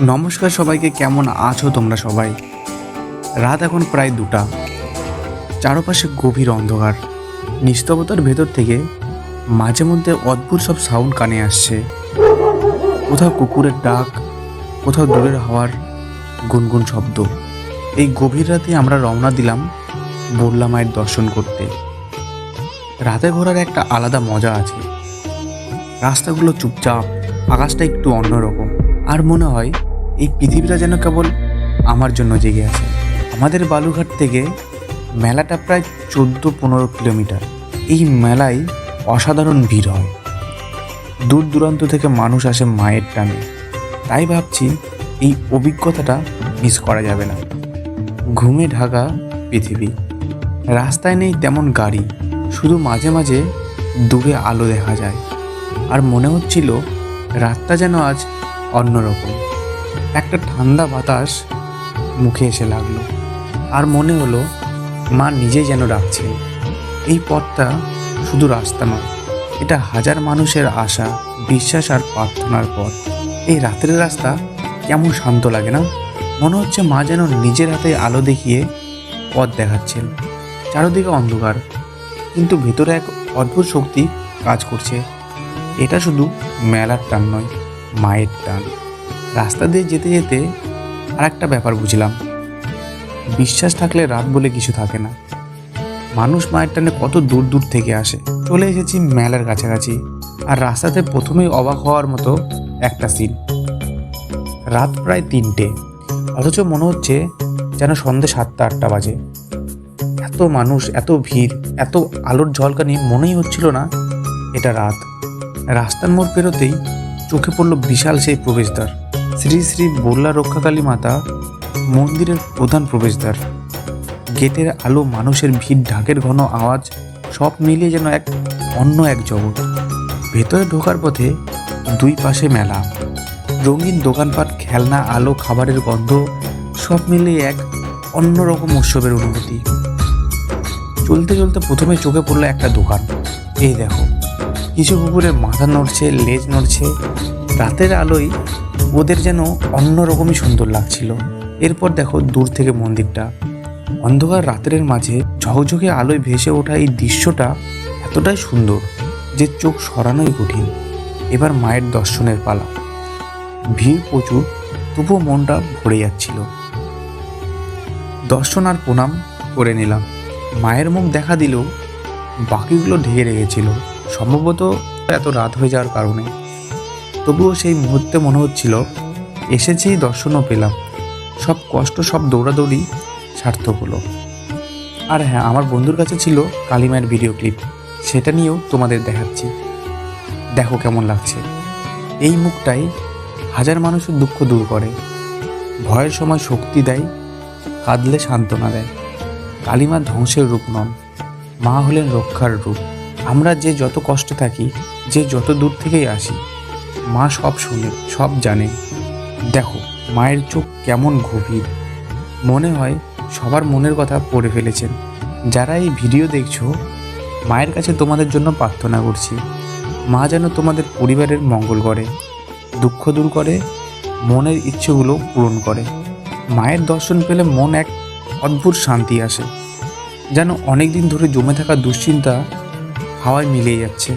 নমস্কার সবাইকে, কেমন আছো তোমরা সবাই? রাত এখন প্রায় দুটা। চারপাশে গভীর অন্ধকার। নিস্তবতার ভেতর থেকে মাঝে মধ্যে অদ্ভুত সব সাউন্ড কানে আসছে। কোথাও কুকুরের ডাক, কোথাও দূরের হাওয়ার গুনগুন শব্দ। এই গভীর রাতে আমরা রওনা দিলাম বললা মায়ের দর্শন করতে। রাতে ঘোরার একটা আলাদা মজা আছে। রাস্তাগুলো চুপচাপ, আকাশটা একটু অন্যরকম। আর মনে হয় এই পৃথিবীটা যেন কেবল আমার জন্য জেগে আছে। আমাদের বালুঘাট থেকে মেলাটা প্রায় চোদ্দ পনেরো কিলোমিটার। এই মেলায় অসাধারণ ভিড় হয়। দূর দূরান্ত থেকে মানুষ আসে মায়ের টানে। তাই ভাবছি এই অভিজ্ঞতাটা মিস করা যাবে না। ঘুমে ঢাকা পৃথিবী। রাস্তায় নেই তেমন গাড়ি। শুধু মাঝে মাঝে দূরে আলো দেখা যায়। আর মনে হচ্ছিল রাতটা যেন আজ অন্যরকম। একটা ঠান্ডা বাতাস মুখে এসে লাগল। আর মনে হলো, মা নিজেই যেন ডাকছে এই পথটা শুধু রাস্তা নয়, এটা হাজার মানুষের আশা, বিশ্বাস আর প্রার্থনার পথ। এই রাতের রাস্তা কেমন শান্ত লাগে না? মনে হচ্ছে মা যেন নিজের হাতে আলো দেখিয়ে পথ দেখাচ্ছেন। চারদিকে অন্ধকার, কিন্তু ভেতরে এক অদ্ভুত শক্তি কাজ করছে। এটা শুধু মেলার টান নয়, মায়ের টান। রাস্তা দিয়ে যেতে যেতে আর একটা ব্যাপার বুঝলাম। বিশ্বাস থাকলে রাত বলে কিছু থাকে না। মানুষ মায়ের টানে কত দূর দূর থেকে আসে। চলে এসেছি মেলার কাছাকাছি আর রাস্তাতে প্রথমেই অবাক হওয়ার মতো একটা সিন রাত প্রায় তিনটে। অথচ মনে হচ্ছে যেন সন্ধ্যে সাতটা আটটা বাজে। এত মানুষ, এত ভিড়, এত আলোর ঝলকানি মনেই হচ্ছিল না এটা রাত। রাস্তার মোড় পেরোতেই চোখে পড়ল বিশাল সেই প্রবেশদ্বার। শ্রী শ্রী বল্লা রক্ষাকালী মাতা, মন্দিরের প্রধান প্রবেশদ্বার। গেটের আলো মানুষের ভিড়, ঢাকের ঘন আওয়াজ, সব মিলিয়ে যেন এক অন্য এক জগৎ। ভেতরে ঢোকার পথে দুই পাশে মেলা। রঙিন দোকানপাট, খেলনা, আলো, খাবারের গন্ধ, সব মিলিয়ে এক অন্যরকম উৎসবের অনুভূতি। চলতে চলতে প্রথমে চোখে পড়ল একটা দোকান। এই দেখো, কিছু কুকুরের মাথা নড়ছে, লেজ নড়ছে। রাতের আলোয় ওদের যেন অন্যরকমই সুন্দর লাগছিল। এরপর দেখো দূর থেকে মন্দিরটা। অন্ধকার রাতের মাঝে ঝকঝকে আলোয় ভেসে ওঠা এই দৃশ্যটা এতটাই সুন্দর যে চোখ সরানোই কঠিন। এবার মায়ের দর্শনের পালা। ভিড় প্রচুর, তবুও মনটা ভরে যাচ্ছিল। দর্শন আর প্রণাম করে নিলাম। মায়ের মুখ দেখা দিলেও বাকিগুলো ঢেকে রেখেছিল। সম্ভবত এত রাত হয়ে যাওয়ার কারণে। তবুও সেই মুহূর্তে মনে হচ্ছিল এসেছি দর্শনও পেলাম। সব কষ্ট, সব দৌড়াদৌড়ি সার্থক হলো। আর হ্যাঁ আমার বন্ধুর কাছে ছিল কালিমায়ের ভিডিও ক্লিপ সেটা নিয়েও তোমাদের দেখাচ্ছি। দেখো কেমন লাগছে। এই মুখটাই হাজার মানুষের দুঃখ দূর করে। ভয়ের সময় শক্তি দেয়, কাঁদলে সান্ত্বনা দেয়। কালিমা ধ্বংসের রূপ নন, মা হলেন রক্ষার রূপ। আমরা যে যত কষ্ট থাকি, যে যত দূর থেকেই আসি মা সব শুনে, সব জানে। দেখো, মায়ের চোখ কেমন গভীর। মনে হয় সবার মনের কথা পড়ে ফেলেছেন। যারা এই ভিডিও দেখছ, মায়ের কাছে তোমাদের জন্য প্রার্থনা করছি, মা যেন তোমাদের পরিবারের মঙ্গল করে, দুঃখ দূর করে, মনের ইচ্ছেগুলো পূরণ করে। মায়ের দর্শন পেলে মন এক অদ্ভুত শান্তি আসে, যেন অনেক দিন ধরে জমে থাকা দুশ্চিন্তা হাওয়ায় মিলিয়ে যাচ্ছে।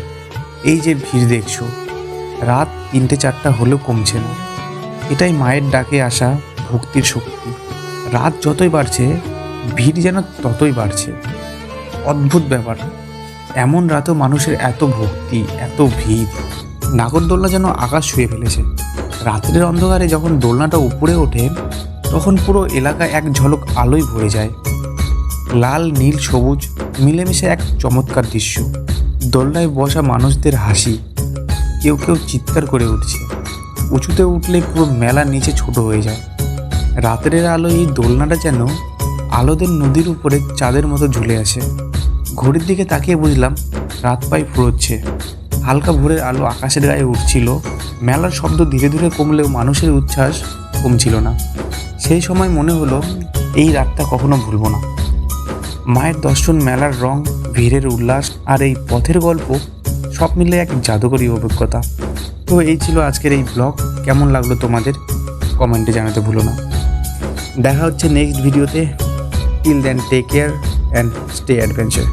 এই যে ভিড় দেখছ রাত তিনটে চারটা হলেও কমছে না। এটাই মায়ের ডাকে আসা ভক্তির শক্তি। রাত যতই বাড়ছে, ভিড় যেন ততই বাড়ছে। অদ্ভুত ব্যাপার। এমন রাতেও মানুষের এত ভক্তি, এত ভিড়। নাগরদোলনা যেন আকাশ ছুঁয়ে ফেলেছে। রাত্রের অন্ধকারে যখন দোলনাটা উপরে ওঠে, তখন পুরো এলাকা এক ঝলক আলোয় ভরে যায়। লাল, নীল, সবুজ, মিলেমিশে এক চমৎকার দৃশ্য। দোলনায় বসা মানুষদের হাসি কেউ কেউ চিৎকার করে উঠছে। উঁচুতে উঠলে পুরো মেলা নিচে ছোট হয়ে যায়। রাতের আলো এই দোলনাটা যেন আলোদের নদীর উপরে চাঁদের মতো ঝুলে আসে ঘড়ির দিকে তাকিয়ে বুঝলাম, রাত পাই ফুরোচ্ছে। হালকা ভোরের আলো আকাশের গায়ে উঠছিল। মেলার শব্দ ধীরে ধীরে কমলেও মানুষের উচ্ছ্বাস কমছিল না। সেই সময় মনে হলো, এই রাতটা কখনো ভুলবো না। মায়ের দর্শন, মেলার রং, ভিড়ের উল্লাস আর এই পথের গল্প সব মিলে এক জাদুকরী অভিজ্ঞতা। তো এই ছিল আজকের এই ব্লগ কেমন লাগল তোমাদের? কমেন্টে জানাতে ভুলো না। দেখা হচ্ছে নেক্সট ভিডিওতে till then take care and stay adventure